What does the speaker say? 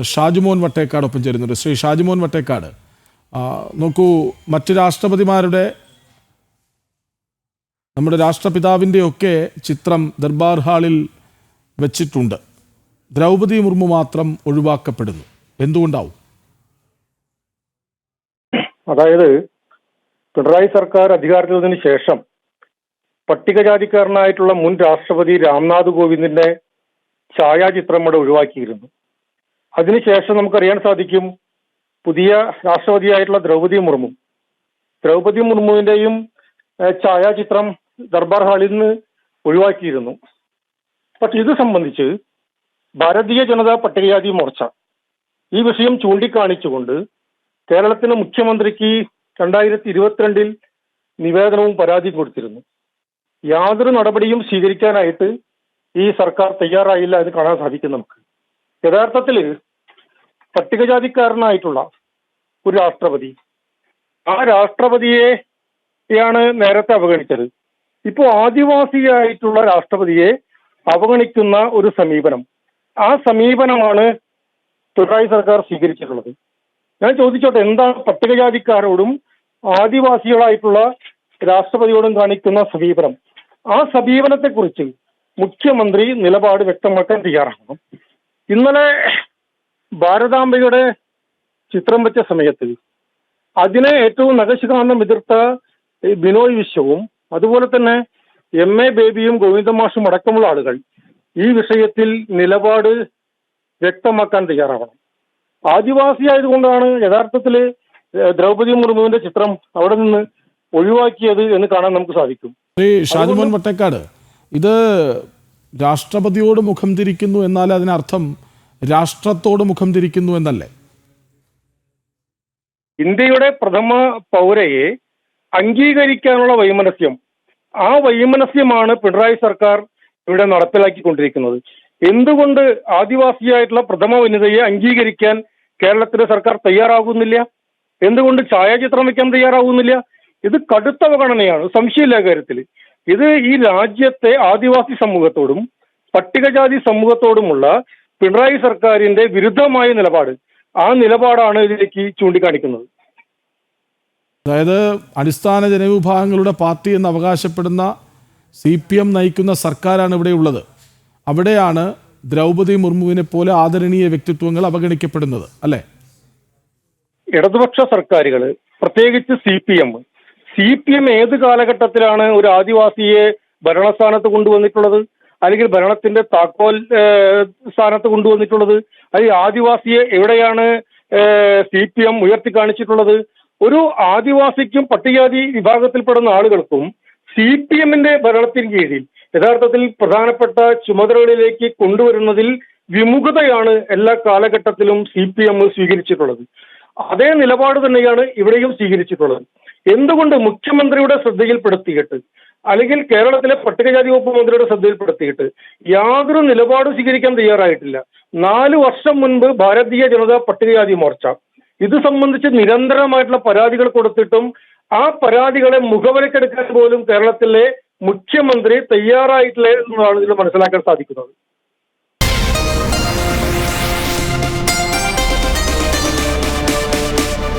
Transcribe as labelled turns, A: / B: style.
A: ഷാജുമോൻ വട്ടേക്കാടൊപ്പം ചേരുന്നുണ്ട്. ശ്രീ ഷാജുമോൻ വട്ടേക്കാട്. നോക്കൂ മറ്റ് രാഷ്ട്രപതിമാരുടെ നമ്മുടെ രാഷ്ട്രപിതാവിന്റെ ഒക്കെ ചിത്രം ദർബാർ ഹാളിൽ വെച്ചിട്ടുണ്ട്. ദ്രൗപദി മുർമു മാത്രം ഒഴിവാക്കപ്പെടുന്നു. എന്തുകൊണ്ടാവും?
B: അതായത് പിണറായി സർക്കാർ അധികാരത്തിൽ വന്നതിന് ശേഷം പട്ടികജാതിക്കാരനായിട്ടുള്ള മുൻ രാഷ്ട്രപതി രാംനാഥ് കോവിന്ദിന്റെ ഛായാചിത്രം ഇവിടെ ഒഴിവാക്കിയിരുന്നു. അതിനുശേഷം നമുക്കറിയാൻ സാധിക്കും പുതിയ രാഷ്ട്രപതിയായിട്ടുള്ള ദ്രൗപതി മുർമു. ദ്രൗപതി മുർമുവിന്റെയും ഛായാചിത്രം ദർബാർ ഹാളിൽ നിന്ന് ഒഴിവാക്കിയിരുന്നു. പക്ഷെ ഇത് സംബന്ധിച്ച് ഭാരതീയ ജനതാ പട്ടികജാതി മോർച്ച ഈ വിഷയം ചൂണ്ടിക്കാണിച്ചുകൊണ്ട് കേരളത്തിലെ മുഖ്യമന്ത്രിക്ക് രണ്ടായിരത്തി ഇരുപത്തിരണ്ടിൽ നിവേദനവും പരാതി കൊടുത്തിരുന്നു. യാതൊരു നടപടിയും സ്വീകരിക്കാനായിട്ട് ഈ സർക്കാർ തയ്യാറായില്ല എന്ന് കാണാൻ സാധിക്കും നമുക്ക്. യഥാർത്ഥത്തിൽ പട്ടികജാതിക്കാരനായിട്ടുള്ള ഒരു രാഷ്ട്രപതി. ആ രാഷ്ട്രപതിയെയാണ് നേരത്തെ അവഗണിച്ചത്. ഇപ്പോൾ ആദിവാസിയായിട്ടുള്ള രാഷ്ട്രപതിയെ അവഗണിക്കുന്ന ഒരു സമീപനം. ആ സമീപനമാണ് പിണറായി സർക്കാർ സ്വീകരിച്ചിട്ടുള്ളത്. ഞാൻ ചോദിച്ചോട്ടെ എന്താണ് പട്ടികജാതിക്കാരോടും ആദിവാസികളായിട്ടുള്ള രാഷ്ട്രപതിയോടും കാണിക്കുന്ന സമീപനം? ആ സമീപനത്തെക്കുറിച്ച് മുഖ്യമന്ത്രി നിലപാട് വ്യക്തമാക്കാൻ തയ്യാറാകണം. ഇന്നലെ ഭാരതാംബയുടെ ചിത്രം വെച്ച സമയത്ത് അതിനെ ഏറ്റവും നഖശികാന്തം എതിർത്ത ബിനോയ് വിശ്വവും അതുപോലെ തന്നെ എം എ ബേബിയും ഗോവിന്ദമാഷും അടക്കമുള്ള ആളുകൾ ഈ വിഷയത്തിൽ നിലപാട് വ്യക്തമാക്കാൻ തയ്യാറാവണം. ആദിവാസി ആയതുകൊണ്ടാണ് യഥാർത്ഥത്തിൽ ദ്രൗപദി മുർമുവിന്റെ ചിത്രം അവിടെ നിന്ന് ഒഴിവാക്കിയത് എന്ന് കാണാൻ നമുക്ക് സാധിക്കും.
A: ശ്രീ ഷാജുമോൻ വട്ടേക്കാട് ഇത് രാഷ്ട്രപതിയോട് മുഖം തിരിക്കുന്നു എന്നാൽ അതിനർത്ഥം രാഷ്ട്രത്തോട് മുഖം തിരിക്കുന്നു എന്നല്ലേ?
B: ഇന്ത്യയുടെ പ്രഥമ പൗരയെ അംഗീകരിക്കാനുള്ള വൈമനസ്യം. ആ വൈമനസ്യമാണ് പിണറായി സർക്കാർ ഇവിടെ നടപ്പിലാക്കിക്കൊണ്ടിരിക്കുന്നത്. എന്തുകൊണ്ട് ആദിവാസിയായിട്ടുള്ള പ്രഥമ വനിതയെ അംഗീകരിക്കാൻ കേരളത്തിലെ സർക്കാർ തയ്യാറാകുന്നില്ല? എന്തുകൊണ്ട് ഛായാചിത്രം വയ്ക്കാൻ തയ്യാറാകുന്നില്ല? ഇത് കടുത്ത അവഗണനയാണ്. സംശയമില്ല കാര്യത്തിൽ ഇത് ഈ രാജ്യത്തെ ആദിവാസി സമൂഹത്തോടും പട്ടികജാതി സമൂഹത്തോടുമുള്ള പിണറായി സർക്കാരിന്റെ വിരുദ്ധമായ നിലപാട് ആ നിലപാടാണ് ഇതിലേക്ക് ചൂണ്ടിക്കാണിക്കുന്നത്.
A: അതായത് അടിസ്ഥാന ജനവിഭാഗങ്ങളുടെ പാർട്ടി എന്ന് അവകാശപ്പെടുന്ന സി പി എം നയിക്കുന്ന സർക്കാരാണ് ഇവിടെ ഉള്ളത്. അവിടെയാണ് ദ്രൗപദി മുർമുവിനെ പോലെ ആദരണീയ വ്യക്തിത്വങ്ങൾ അവഗണിക്കപ്പെടുന്നത് അല്ലേ?
B: ഇടതുപക്ഷ സർക്കാരുകൾ പ്രത്യേകിച്ച് C P M C P M ഏത് കാലഘട്ടത്തിലാണ് ഒരു ആദിവാസിയെ ഭരണസ്ഥാനത്ത് കൊണ്ടുവന്നിട്ടുള്ളത്? അല്ലെങ്കിൽ ഭരണത്തിന്റെ താക്കോൽ സ്ഥാനത്ത് കൊണ്ടുവന്നിട്ടുള്ളത്? അല്ലെങ്കിൽ ആദിവാസിയെ എവിടെയാണ് സി പി എം ഉയർത്തി കാണിച്ചിട്ടുള്ളത് ഒരു ആദിവാസിക്കും പട്ടികജാതി വിഭാഗത്തിൽപ്പെടുന്ന ആളുകൾക്കും സി പി എമ്മിന്റെ ഭരണത്തിന് കീഴിൽ യഥാർത്ഥത്തിൽ പ്രധാനപ്പെട്ട ചുമതലകളിലേക്ക് കൊണ്ടുവരുന്നതിൽ വിമുഖതയാണ് എല്ലാ കാലഘട്ടത്തിലും സി പി എം സ്വീകരിച്ചിട്ടുള്ളത്. അതേ നിലപാട് തന്നെയാണ് ഇവിടെയും സ്വീകരിച്ചിട്ടുള്ളത്. എന്തുകൊണ്ട് മുഖ്യമന്ത്രിയുടെ ശ്രദ്ധയിൽപ്പെടുത്തിയിട്ട് അല്ലെങ്കിൽ കേരളത്തിലെ പട്ടികജാതി വകുപ്പ് മന്ത്രിയുടെ ശ്രദ്ധയിൽപ്പെടുത്തിയിട്ട് യാതൊരു നിലപാടും സ്വീകരിക്കാൻ തയ്യാറായിട്ടില്ല. നാല് വർഷം മുൻപ് ഭാരതീയ ജനതാ പട്ടികജാതി മോർച്ച. ഇത് സംബന്ധിച്ച് നിരന്തരമായിട്ടുള്ള പരാതികൾ കൊടുത്തിട്ടും ആ പരാതികളെ മുഖവിലക്കെടുക്കാൻ പോലും കേരളത്തിലെ മുഖ്യമന്ത്രി തയ്യാറായിട്ടില്ല എന്നതാണ് ഇതിൽ മനസ്സിലാക്കാൻ സാധിക്കുന്നത്.